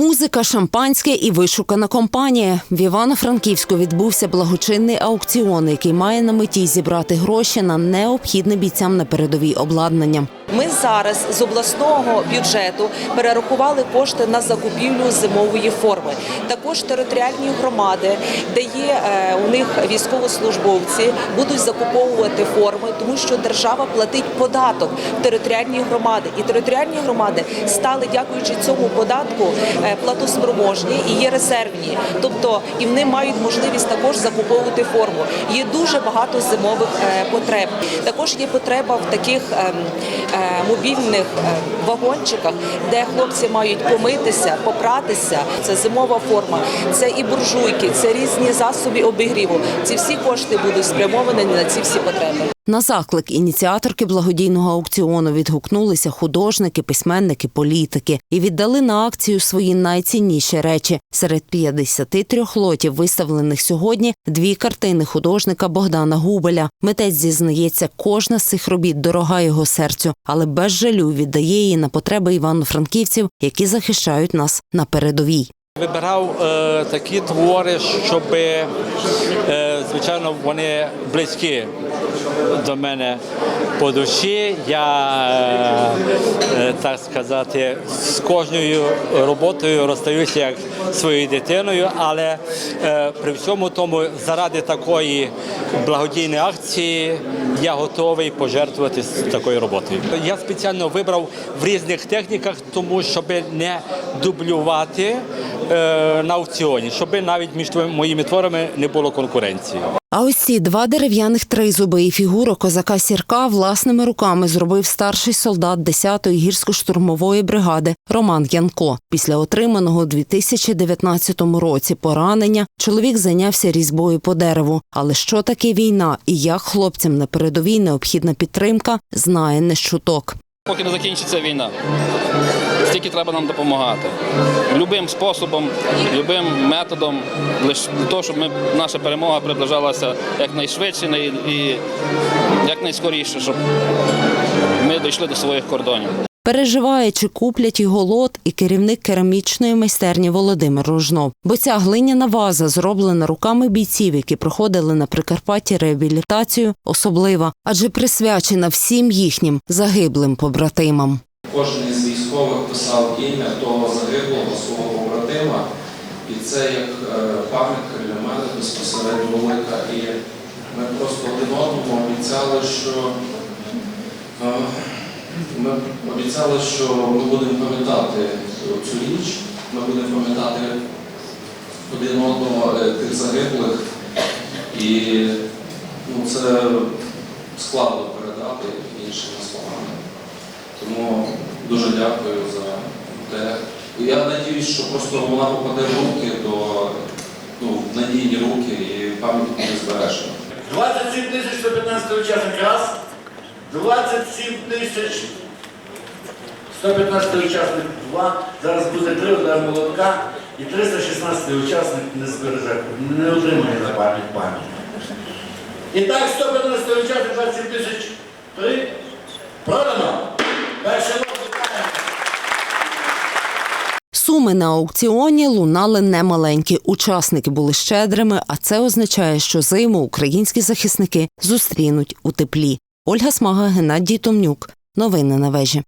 Музика, шампанське і вишукана компанія. В Івано-Франківську відбувся благочинний аукціон, який має на меті зібрати гроші на необхідне бійцям на передовій обладнання. Ми зараз з обласного бюджету перерахували кошти на закупівлю зимової форми. Також територіальні громади, де є е, у них військовослужбовці, будуть закуповувати форми, тому що держава платить податок територіальні громади, і територіальні громади стали, дякуючи цьому податку, е, платоспроможні і є резервні. Тобто і вони мають можливість також закуповувати форму. Є дуже багато зимових е, потреб. Також є потреба в таких ем, е, мобільних е, вагончиках, де хлопці мають помитися, попратися. Це зимова форма, це і буржуйки, це різні засоби обігріву. Ці всі кошти будуть спрямовані на ці всі потреби. На заклик ініціаторки благодійного аукціону відгукнулися художники, письменники, політики і віддали на акцію свої найцінніші речі. Серед 53 лотів, виставлених сьогодні, дві картини художника Богдана Губеля. Митець зізнається, кожна з цих робіт дорога його серцю, але без жалю віддає її на потреби івано-франківців, які захищають нас на передовій. Вибирав е, такі твори, щоб, е, звичайно, вони близькі до мене по душі. Я, е, е, так сказати, кожною роботою розстаюся як своєю дитиною, але е, при всьому тому, заради такої благодійної акції, я готовий пожертвувати такою роботою. Я спеціально вибрав в різних техніках, тому щоб не дублювати е, на аукціоні, щоб навіть між моїми творами не було конкуренції. А ось ці два дерев'яних тризуби і фігуру козака Сірка власними руками зробив старший солдат 10-ї гірсько-штурмової бригади Роман Янко. Після отриманого у 2019 році поранення чоловік зайнявся різьбою по дереву. Але що таке війна і як хлопцям на передовій необхідна підтримка, знає не з чуток. Поки не закінчиться війна, стільки треба нам допомагати. Любим способом, любим методом, лише для того, щоб ми, наша перемога приближалася якнайшвидше і- і якнайскоріше, щоб ми дійшли до своїх кордонів. Переживає, чи куплять його лот і керівник керамічної майстерні Володимир Рожнов. Бо ця глиняна ваза, зроблена руками бійців, які проходили на Прикарпатті реабілітацію, особлива, адже присвячена всім їхнім загиблим побратимам. Кожен із військових писав ім'я того загиблого свого побратима, і це як е, пам'ятка для мене безпосередньо велика. І ми просто один одному обіцяли, що е, ми обіцяли, що ми будемо пам'ятати цю річ, ми будемо пам'ятати один одного е, тих загиблих. І ну, це складно передати іншими словами. Тому дуже дякую за те. І я сподіваюся, що просто вона попаде в руки до ну, надійні руки і пам'ять буде збережена. 27 тисяч 115 учасник раз, 27 тисяч 115 учасник два, зараз буде три удар молотка і 316 учасник не збереже, не отримає на пам'ять пам'ять. І так, 115 учасник 27 тисяч три. Продано. Перший лот вітаємо. Суми на аукціоні лунали немаленькі. Учасники були щедрими, а це означає, що зиму українські захисники зустрінуть у теплі. Ольга Смага, Геннадій Томнюк. Новини на вежі.